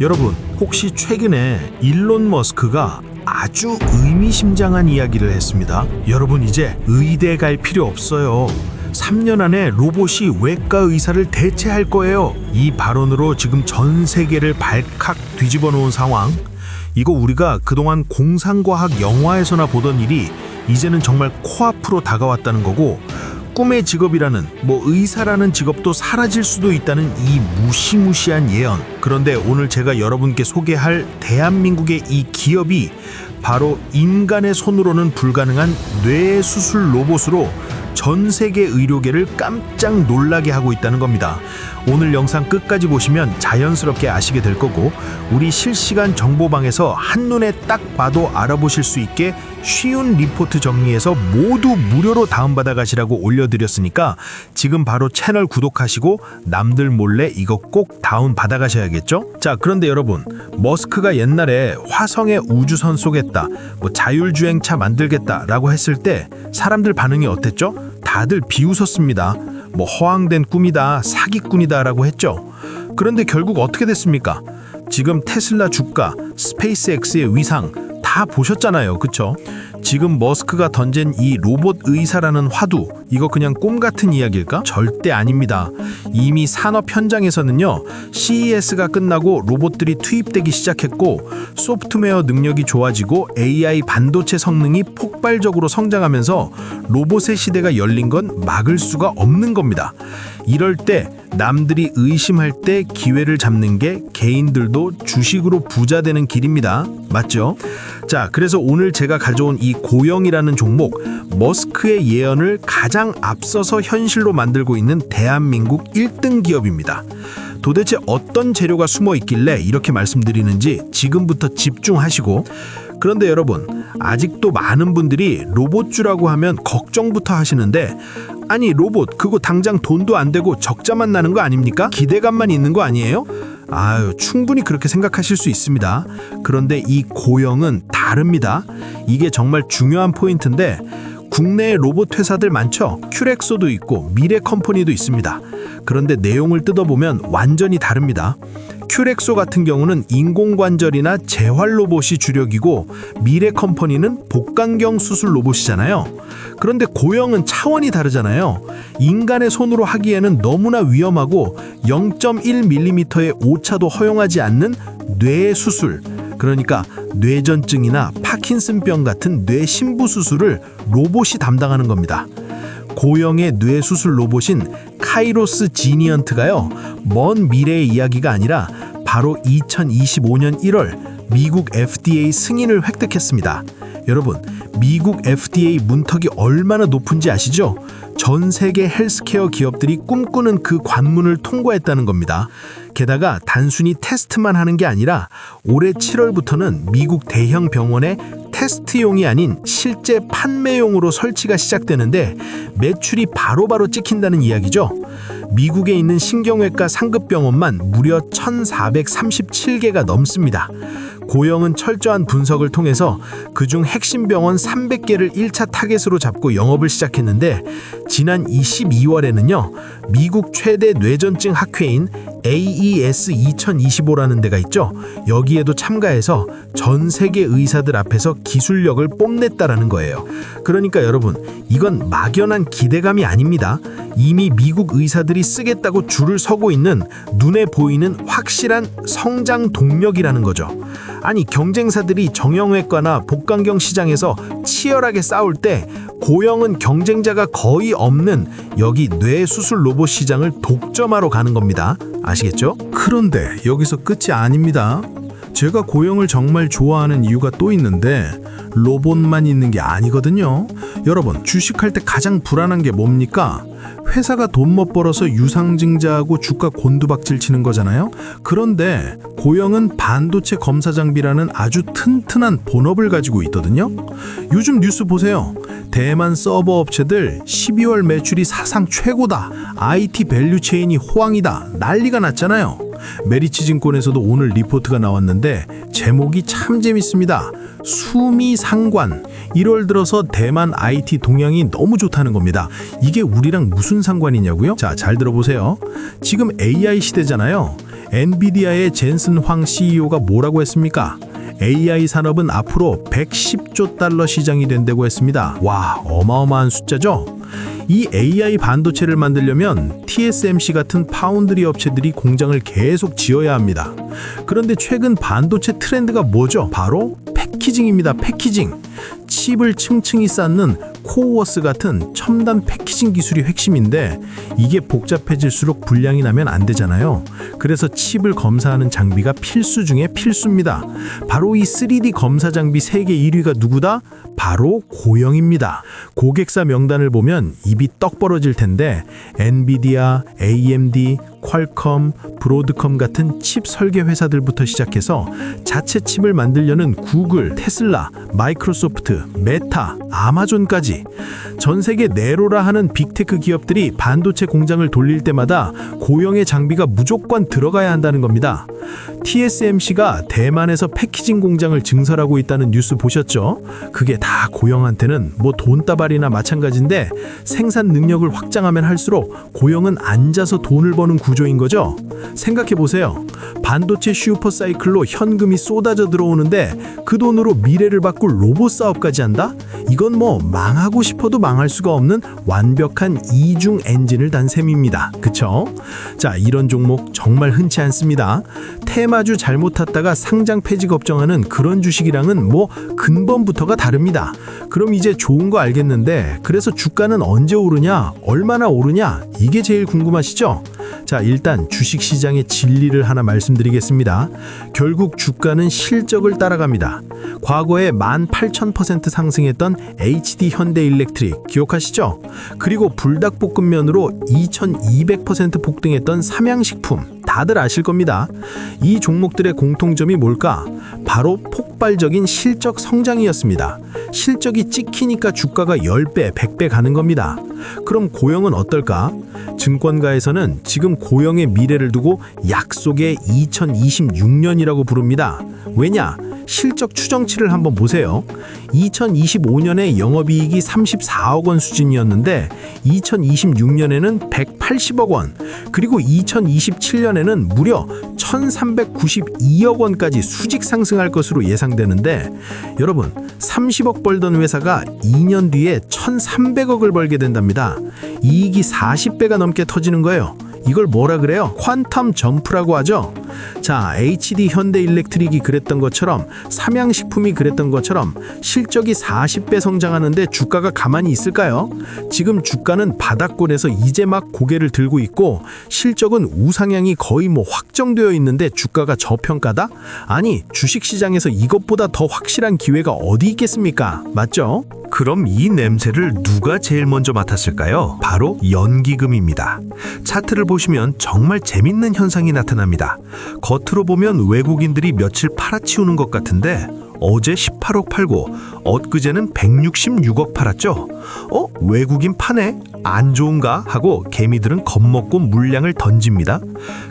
여러분, 혹시 최근에 일론 머스크가 아주 의미심장한 이야기를 했습니다. 여러분, 이제 의대 갈 필요 없어요. 3년 안에 로봇이 외과 의사를 대체할 거예요. 이 발언으로 지금 전 세계를 발칵 뒤집어 놓은 상황. 이거 우리가 그동안 공상과학 영화에서나 보던 일이 이제는 정말 코앞으로 다가왔다는 거고 꿈의 직업이라는 뭐 의사라는 직업도 사라질 수도 있다는 이 무시무시한 예언. 그런데 오늘 제가 여러분께 소개할 대한민국의 이 기업이 바로 인간의 손으로는 불가능한 뇌 수술 로봇으로 전 세계 의료계를 깜짝 놀라게 하고 있다는 겁니다. 오늘 영상 끝까지 보시면 자연스럽게 아시게 될 거고 우리 실시간 정보방에서 한눈에 딱 봐도 알아보실 수 있게 쉬운 리포트 정리해서 모두 무료로 다운받아 가시라고 올려드렸으니까 지금 바로 채널 구독하시고 남들 몰래 이거 꼭 다운 받아 가셔야겠죠? 자 그런데 여러분 머스크가 옛날에 화성에 우주선 쏘겠다 뭐 자율주행차 만들겠다 라고 했을 때 사람들 반응이 어땠죠? 다들 비웃었습니다. 뭐 허황된 꿈이다, 사기꾼이다라고 했죠. 그런데 결국 어떻게 됐습니까? 지금 테슬라 주가, 스페이스X의 위상 다 보셨잖아요. 그쵸? 지금 머스크가 던진 이 로봇 의사라는 화두, 이거 그냥 꿈 같은 이야기일까? 절대 아닙니다. 이미 산업 현장에서는요, CES가 끝나고 로봇들이 투입되기 시작했고, 소프트웨어 능력이 좋아지고 AI 반도체 성능이 폭발적으로 성장하면서 로봇의 시대가 열린 건 막을 수가 없는 겁니다. 이럴 때 남들이 의심할 때 기회를 잡는 게 개인들도 주식으로 부자 되는 길입니다. 맞죠? 자, 그래서 오늘 제가 가져온 이 고영이라는 종목, 머스크의 예언을 가장 앞서서 현실로 만들고 있는 대한민국 1등 기업입니다. 도대체 어떤 재료가 숨어 있길래 이렇게 말씀드리는지 지금부터 집중하시고 그런데 여러분 아직도 많은 분들이 로봇주라고 하면 걱정부터 하시는데 아니 로봇 그거 당장 돈도 안 되고 적자만 나는 거 아닙니까? 기대감만 있는 거 아니에요? 아유 충분히 그렇게 생각하실 수 있습니다. 그런데 이 고영은 다릅니다. 이게 정말 중요한 포인트인데 국내에 로봇 회사들 많죠. 큐렉소도 있고 미래 컴퍼니도 있습니다. 그런데 내용을 뜯어보면 완전히 다릅니다. 큐렉소 같은 경우는 인공관절이나 재활 로봇이 주력이고 미래 컴퍼니는 복강경 수술 로봇이잖아요. 그런데 고영은 차원이 다르잖아요. 인간의 손으로 하기에는 너무나 위험하고 0.1mm의 오차도 허용하지 않는 뇌 수술. 그러니까 뇌전증이나 파킨슨병 같은 뇌 신부 수술을 로봇이 담당하는 겁니다. 고영의 뇌 수술 로봇인 카이로스 지니언트가요. 먼 미래의 이야기가 아니라 바로 2025년 1월 미국 FDA 승인을 획득했습니다. 여러분, 미국 FDA 문턱이 얼마나 높은지 아시죠? 전 세계 헬스케어 기업들이 꿈꾸는 그 관문을 통과했다는 겁니다. 게다가 단순히 테스트만 하는 게 아니라 올해 7월부터는 미국 대형 병원에 테스트용이 아닌 실제 판매용으로 설치가 시작되는데 매출이 바로바로 찍힌다는 이야기죠. 미국에 있는 신경외과 상급 병원만 무려 1,437개가 넘습니다. 고영은 철저한 분석을 통해서 그중 핵심 병원 300개를 1차 타겟으로 잡고 영업을 시작했는데 지난 22월에는요. 미국 최대 뇌전증 학회인 AES 2025라는 데가 있죠. 여기에도 참가해서 전 세계 의사들 앞에서 기술력을 뽐냈다라는 거예요. 그러니까 여러분, 이건 막연한 기대감이 아닙니다. 이미 미국 의사들이 쓰겠다고 줄을 서고 있는 눈에 보이는 확실한 성장 동력이라는 거죠. 아니 경쟁사들이 정형외과나 복강경 시장에서 치열하게 싸울 때 고영은 경쟁자가 거의 없는 여기 뇌 수술 로봇 시장을 독점하러 가는 겁니다. 아시겠죠? 그런데 여기서 끝이 아닙니다. 제가 고영을 정말 좋아하는 이유가 또 있는데 로봇만 있는 게 아니거든요. 여러분 주식할 때 가장 불안한 게 뭡니까? 회사가 돈 못 벌어서 유상증자하고 주가 곤두박질 치는 거잖아요. 그런데 고영은 반도체 검사 장비라는 아주 튼튼한 본업을 가지고 있거든요. 요즘 뉴스 보세요. 대만 서버 업체들 12월 매출이 사상 최고다. IT 밸류 체인이 호황이다. 난리가 났잖아요. 메리츠 증권에서도 오늘 리포트가 나왔는데 제목이 참 재밌습니다. 수미 상관. 1월 들어서 대만 IT 동향이 너무 좋다는 겁니다. 이게 우리랑 무슨 상관이냐고요? 자, 잘 들어보세요. 지금 AI 시대잖아요. 엔비디아의 젠슨 황 CEO가 뭐라고 했습니까? AI 산업은 앞으로 110조 달러 시장이 된다고 했습니다. 와, 어마어마한 숫자죠? 이 AI 반도체를 만들려면 TSMC 같은 파운드리 업체들이 공장을 계속 지어야 합니다. 그런데 최근 반도체 트렌드가 뭐죠? 바로 패키징입니다. 패키징. 칩을 층층이 쌓는 코어워스 같은 첨단 패키징 기술이 핵심인데 이게 복잡해질수록 불량이 나면 안 되잖아요. 그래서 칩을 검사하는 장비가 필수 중에 필수입니다. 바로 이 3D 검사 장비 세계 1위가 누구다? 바로 고영입니다. 고객사 명단을 보면 입이 떡 벌어질 텐데 엔비디아, AMD, 퀄컴, 브로드컴 같은 칩 설계 회사들부터 시작해서 자체 칩을 만들려는 구글, 테슬라, 마이크로소프트, 메타, 아마존까지 전 세계 네로라 하는 빅테크 기업들이 반도체 공장을 돌릴 때마다 고영의 장비가 무조건 들어가야 한다는 겁니다. TSMC가 대만에서 패키징 공장을 증설하고 있다는 뉴스 보셨죠? 그게 다 고영한테는 뭐 돈다발이나 마찬가지인데 생산 능력을 확장하면 할수록 고영은 앉아서 돈을 버는 구조인 거죠. 생각해 보세요. 반도체 슈퍼 사이클로 현금이 쏟아져 들어오는데 그 돈으로 미래를 바꿀 로봇 사업까지 한다? 이건 뭐 망하고 싶어도 망할 수가 없는 완벽한 이중 엔진을 단 셈입니다. 그쵸? 자, 이런 종목 정말 흔치 않습니다. 테마주 잘못 탔다가 상장 폐지 걱정하는 그런 주식이랑은 뭐 근본부터가 다릅니다. 그럼 이제 좋은 거 알겠는데 그래서 주가는 언제 오르냐? 얼마나 오르냐? 이게 제일 궁금하시죠? 자, 일단 주식 시장의 진리를 하나 말씀드리겠습니다. 결국 주가는 실적을 따라갑니다. 과거에 18,000% 상승했던 HD 현대 일렉트릭 기억하시죠? 그리고 불닭볶음면으로 2,200% 폭등했던 삼양식품 다들 아실 겁니다. 이 종목들의 공통점이 뭘까? 바로 폭 발적인 실적 성장이었습니다. 실적이 찍히니까 주가가 10배, 100배 가는 겁니다. 그럼 고영은 어떨까? 증권가에서는 지금 고영의 미래를 두고 약속의 2026년이라고 부릅니다. 왜냐? 실적 추정치를 한번 보세요. 2025년에 영업이익이 34억 원 수준이었는데 2026년에는 180억 원, 그리고 2027년에는 무려 1,392억 원까지 수직 상승할 것으로 예상되는데 여러분 30억 벌던 회사가 2년 뒤에 1,300억을 벌게 된답니다. 이익이 40배가 넘게 터지는 거예요. 이걸 뭐라 그래요? 퀀텀 점프라고 하죠. 자, HD 현대 일렉트릭이 그랬던 것처럼 삼양식품이 그랬던 것처럼 실적이 40배 성장하는데 주가가 가만히 있을까요? 지금 주가는 바닥권에서 이제 막 고개를 들고 있고 실적은 우상향이 거의 뭐 확정되어 있는데 주가가 저평가다? 아니, 주식 시장에서 이것보다 더 확실한 기회가 어디 있겠습니까? 맞죠? 그럼 이 냄새를 누가 제일 먼저 맡았을까요? 바로 연기금입니다. 차트를 보시면 정말 재밌는 현상이 나타납니다. 겉으로 보면 외국인들이 며칠 팔아치우는 것 같은데 어제 18억 팔고 엊그제는 166억 팔았죠. 어? 외국인 파네? 안 좋은가? 하고 개미들은 겁먹고 물량을 던집니다.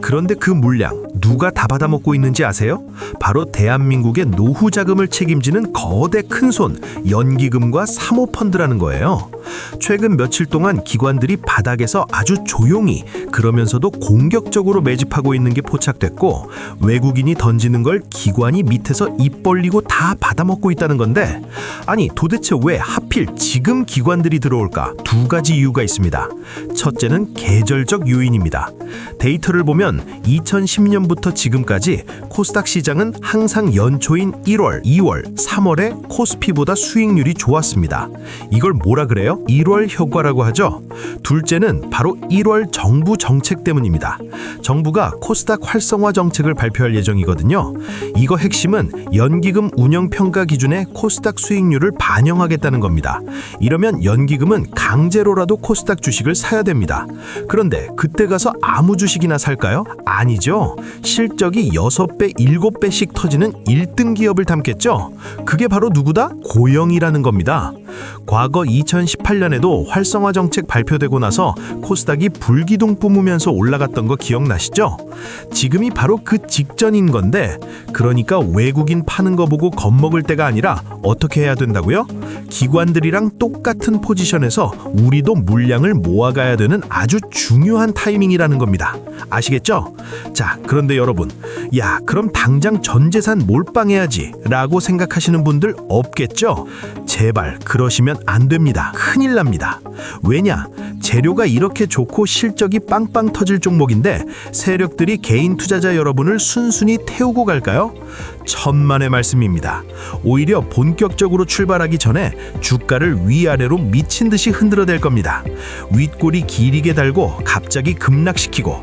그런데 그 물량 누가 다 받아먹고 있는지 아세요? 바로 대한민국의 노후 자금을 책임지는 거대 큰손 연기금과 사모펀드라는 거예요. 최근 며칠 동안 기관들이 바닥에서 아주 조용히 그러면서도 공격적으로 매집하고 있는 게 포착됐고 외국인이 던지는 걸 기관이 밑에서 입 벌리고 다 받아먹고 있다는 건데 아니 도대체 왜 하필 지금 기관들이 들어올까? 두 가지 이유가 있습니다. 첫째는 계절적 요인입니다. 데이터를 보면 2010년부터 지금까지 코스닥 시장은 항상 연초인 1월, 2월, 3월에 코스피보다 수익률이 좋았습니다. 이걸 뭐라 그래요? 1월 효과라고 하죠. 둘째는 바로 1월 정부 정책 때문입니다. 정부가 코스닥 활성화 정책을 발표할 예정이거든요. 이거 핵심은 연기금 운영 평가 기준에 코스닥 수익률을 반영하겠다는 겁니다. 이러면 연기금은 강제로라도 코스닥 주식을 사야 됩니다. 그런데 그때 가서 아무 주식이나 살까요? 아니죠. 실적이 6배, 7배씩 터지는 1등 기업을 담겠죠. 그게 바로 누구다? 고영이라는 겁니다. 과거 2018년에도 활성화 정책 발표되고 나서 코스닥이 불기둥 뿜으면서 올라갔던 거 기억나시죠? 지금이 바로 그 직전인 건데 그러니까 외국인 파는 거 보고 겁먹을 때가 아니라 어떻게 해야 된다고요? 기관들이랑 똑같은 포지션에서 우리도 물량을 모아가야 되는 아주 중요한 타이밍이라는 겁니다. 아시겠죠? 자, 그런데 여러분, 야, 그럼 당장 전 재산 몰빵해야지 라고 생각하시는 분들 없겠죠? 제발 그러시면 안 됩니다. 큰일 납니다. 왜냐? 재료가 이렇게 좋고 실적이 빵빵 터질 종목인데 세력들이 개인 투자자 여러분을 순순히 태우고 갈까요? 천만의 말씀입니다. 오히려 본격적으로 출발하기 전에 주가를 위아래로 미친 듯이 흔들어댈 겁니다. 윗골이 길게 달고 갑자기 급락시키고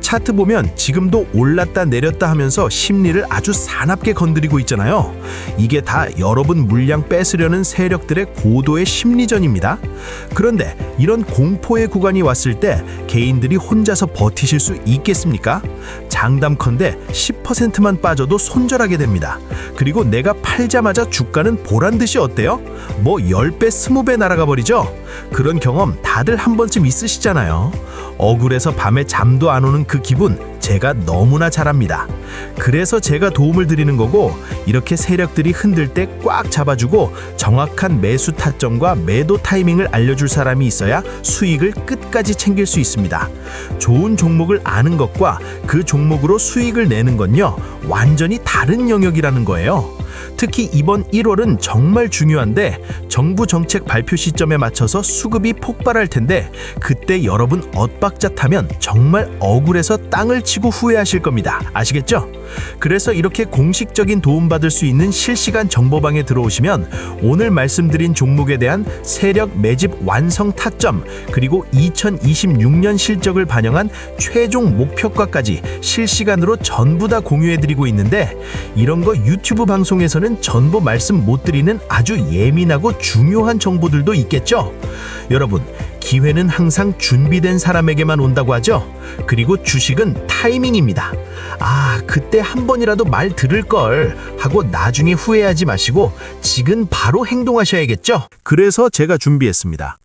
차트 보면 지금도 올랐다 내렸다 하면서 심리를 아주 사납게 건드리고 있잖아요. 이게 다 여러분 물량 뺏으려는 세력들의 고도의 심리전입니다. 그런데 이런 공포의 구간이 왔을 때 개인들이 혼자서 버티실 수 있겠습니까? 장담컨대 10%만 빠져도 손절하게 됩니다. 그리고 내가 팔자마자 주가는 보란 듯이 어때요? 뭐 10배, 20배 날아가 버리죠? 그런 경험 다들 한 번쯤 있으시잖아요. 억울해서 밤에 잠도 안 오는 그 기분 제가 너무나 잘 압니다. 그래서 제가 도움을 드리는 거고 이렇게 세력들이 흔들 때 꽉 잡아주고 정확한 매수 타점과 매도 타이밍을 알려줄 사람이 있어야 수익을 끝까지 챙길 수 있습니다. 좋은 종목을 아는 것과 그 종목으로 수익을 내는 건요 완전히 다른 영역이라는 거예요. 특히 이번 1월은 정말 중요한데 정부 정책 발표 시점에 맞춰서 수급이 폭발할 텐데 그때 여러분 엇박자 타면 정말 억울해서 땅을 치고 후회하실 겁니다. 아시겠죠? 그래서 이렇게 공식적인 도움받을 수 있는 실시간 정보방에 들어오시면 오늘 말씀드린 종목에 대한 세력 매집 완성 타점 그리고 2026년 실적을 반영한 최종 목표가까지 실시간으로 전부 다 공유해드리고 있는데 이런 거 유튜브 방송에서는 전부 말씀 못 드리는 아주 예민하고 중요한 정보들도 있겠죠? 여러분 기회는 항상 준비된 사람에게만 온다고 하죠. 그리고 주식은 타이밍입니다. 아, 그때 한 번이라도 말 들을 걸 하고 나중에 후회하지 마시고 지금 바로 행동하셔야겠죠. 그래서 제가 준비했습니다.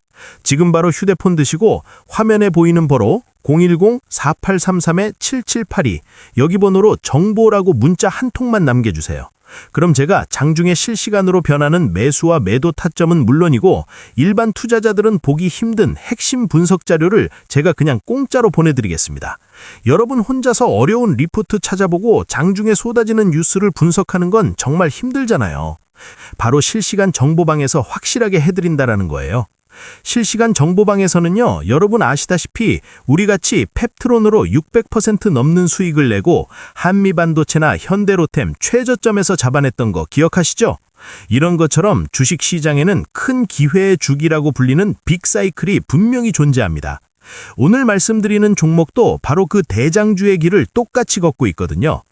지금 바로 휴대폰 드시고 화면에 보이는 번호 010-4833-7782 여기 번호로 정보라고 문자 한 통만 남겨주세요. 그럼 제가 장중에 실시간으로 변하는 매수와 매도 타점은 물론이고 일반 투자자들은 보기 힘든 핵심 분석 자료를 제가 그냥 공짜로 보내드리겠습니다. 여러분 혼자서 어려운 리포트 찾아보고 장중에 쏟아지는 뉴스를 분석하는 건 정말 힘들잖아요. 바로 실시간 정보방에서 확실하게 해드린다라는 거예요. 실시간 정보방에서는요, 여러분 아시다시피 우리같이 펩트론으로 600% 넘는 수익을 내고 한미반도체나 현대로템 최저점에서 잡아냈던 거 기억하시죠? 이런 것처럼 주식 시장에는 큰 기회의 주기라고 불리는 빅사이클이 분명히 존재합니다. 오늘 말씀드리는 종목도 바로 그 대장주의 길을 똑같이 걷고 있거든요.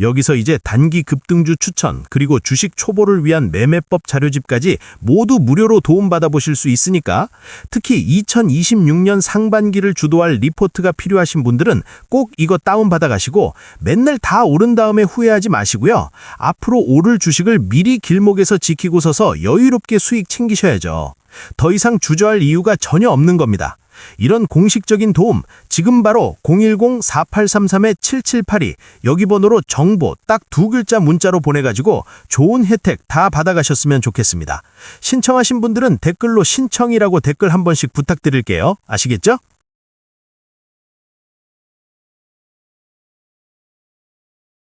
여기서 이제 단기 급등주 추천 그리고 주식 초보를 위한 매매법 자료집까지 모두 무료로 도움받아 보실 수 있으니까 특히 2026년 상반기를 주도할 리포트가 필요하신 분들은 꼭 이거 다운받아 가시고 맨날 다 오른 다음에 후회하지 마시고요. 앞으로 오를 주식을 미리 길목에서 지키고 서서 여유롭게 수익 챙기셔야죠. 더 이상 주저할 이유가 전혀 없는 겁니다. 이런 공식적인 도움 지금 바로 010-4833-7782 여기 번호로 정보 딱 두 글자 문자로 보내가지고 좋은 혜택 다 받아가셨으면 좋겠습니다. 신청하신 분들은 댓글로 신청이라고 댓글 한 번씩 부탁드릴게요. 아시겠죠?